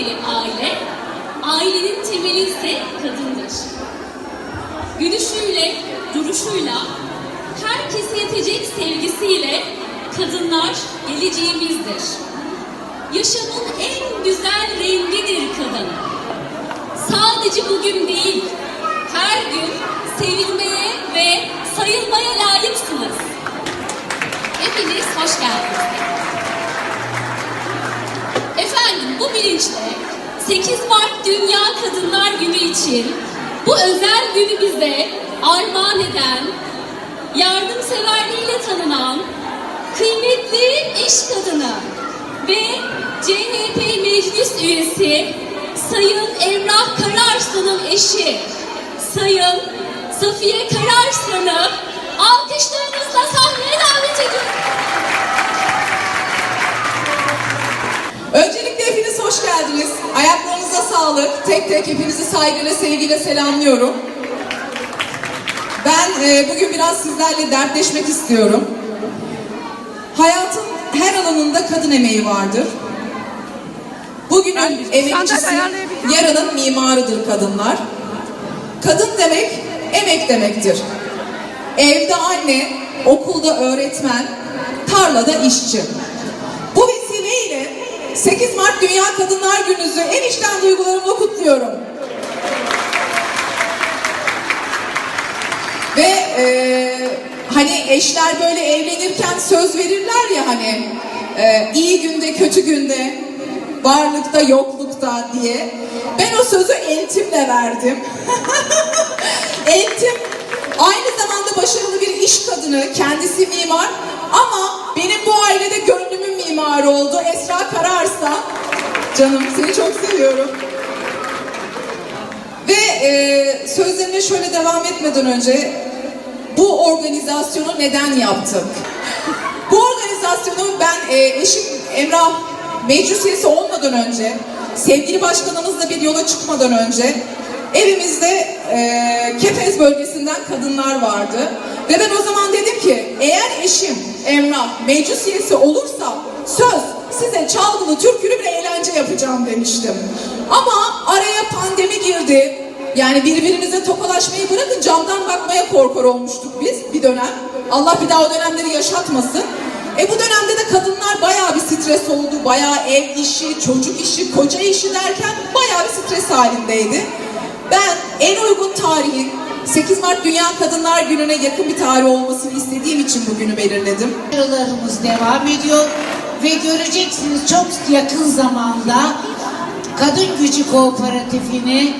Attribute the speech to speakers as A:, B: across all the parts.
A: temeli aile, ailenin temeli ise kadındır. Gülüşüyle, duruşuyla, herkese yetecek sevgisiyle kadınlar geleceğimizdir. Yaşamın en güzel rengidir kadın. Sadece bugün değil, her gün sevilmeye ve sayılmaya layıksınız. Hepiniz hoş geldiniz. Efendim bu bilinçle 8 Mart Dünya Kadınlar Günü için bu özel günü bize armağan eden, yardımseverliğiyle tanınan kıymetli iş kadını ve CHP Meclis Üyesi Sayın Emrah Kararslan'ın eşi Sayın Safiye Kararslan'ı alkışlarınızla sahneye davet ediyorum.
B: Öncelikle hepiniz hoş geldiniz. Ayaklarınıza sağlık. Tek tek hepinizi saygıyla, sevgiyle selamlıyorum. Ben e, bugün biraz sizlerle dertleşmek istiyorum. Hayatın her alanında kadın emeği vardır. Bugünün emekçisi, yarının mimarıdır kadınlar. Kadın demek, emek demektir. Evde anne, okulda öğretmen, tarlada işçi. Bu vesileyle 8 Mart Dünya Kadınlar Günü'nüzü en içten duygularımla kutluyorum. Ve e, hani eşler böyle evlenirken söz verirler ya hani e, iyi günde kötü günde varlıkta yoklukta diye. Ben o sözü Entim'le verdim. Entim aynı zamanda başarılı bir iş kadını, kendisi mimar ama benim bu ailede mimarı oldu. Esra Kararslan. Canım seni çok seviyorum. Ve e, sözlerine şöyle devam etmeden önce bu organizasyonu neden yaptık? Bu organizasyonu ben e, eşim Emrah meclis üyesi olmadan önce, sevgili başkanımızla bir yola çıkmadan önce evimizde e, Kepez bölgesinden kadınlar vardı. Ve ben o zaman dedim ki eğer eşim Emrah meclis üyesi olursa çalgılı türkülü bir eğlence yapacağım demiştim. Ama araya pandemi girdi. Yani birbirinize tokalaşmayı bırakın camdan bakmaya korkar olmuştuk biz bir dönem. Allah bir daha o dönemleri yaşatmasın. E bu dönemde de kadınlar bayağı bir stres oldu. Bayağı ev işi, çocuk işi, koca işi derken bayağı bir stres halindeydi. Ben en uygun tarihin 8 Mart Dünya Kadınlar Günü'ne yakın bir tarih olmasını istediğim için bugünü belirledim.
C: Başarılarımız devam ediyor ve göreceksiniz çok yakın zamanda Kadın Gücü Kooperatifini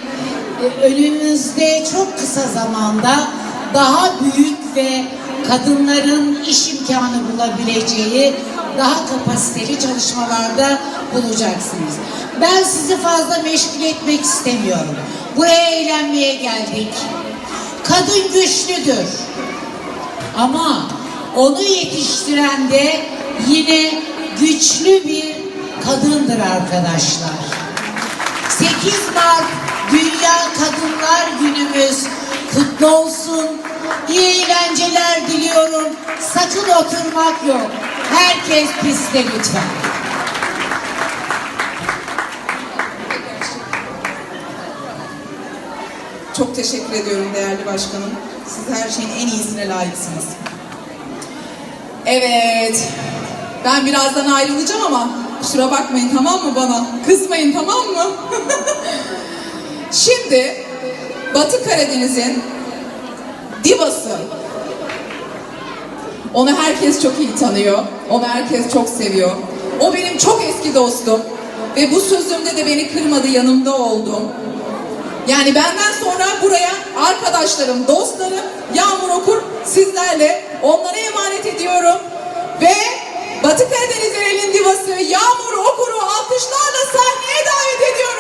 C: e, önümüzde çok kısa zamanda daha büyük ve kadınların iş imkanı bulabileceği daha kapasiteli çalışmalarda bulacaksınız. Ben sizi fazla meşgul etmek istemiyorum. Buraya eğlenmeye geldik. Kadın güçlüdür. Ama onu yetiştiren de yine güçlü bir kadındır arkadaşlar. 8 Mart Dünya Kadınlar Günümüz kutlu olsun. İyi eğlenceler diliyorum. Sakın oturmak yok. Herkes piste lütfen.
B: Çok teşekkür ediyorum değerli başkanım. Siz her şeyin en iyisine layıksınız. Evet. Ben birazdan ayrılacağım ama kusura bakmayın tamam mı bana? Kızmayın tamam mı? Şimdi Batı Karadeniz'in divası. Onu herkes çok iyi tanıyor. Onu herkes çok seviyor. O benim çok eski dostum. Ve bu sözümde de beni kırmadı, yanımda oldu. Yani benden sonra buraya arkadaşlarım, dostlarım Yağmur Okur sizlerle onlara emanet ediyorum. Ve Batı Karadeniz'in elin divası Yağmur Okur'u alkışlarla sahneye davet ediyorum.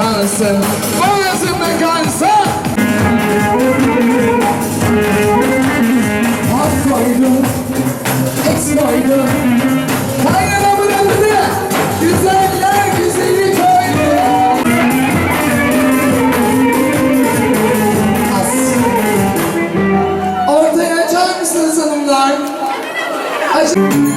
D: kalsın. Boğazımda kalsın. Hak koydu Eksi koydu Kaynana bıraktı. Güzeller güzeli koydu. As. Ortaya açar mısınız hanımlar? Aşk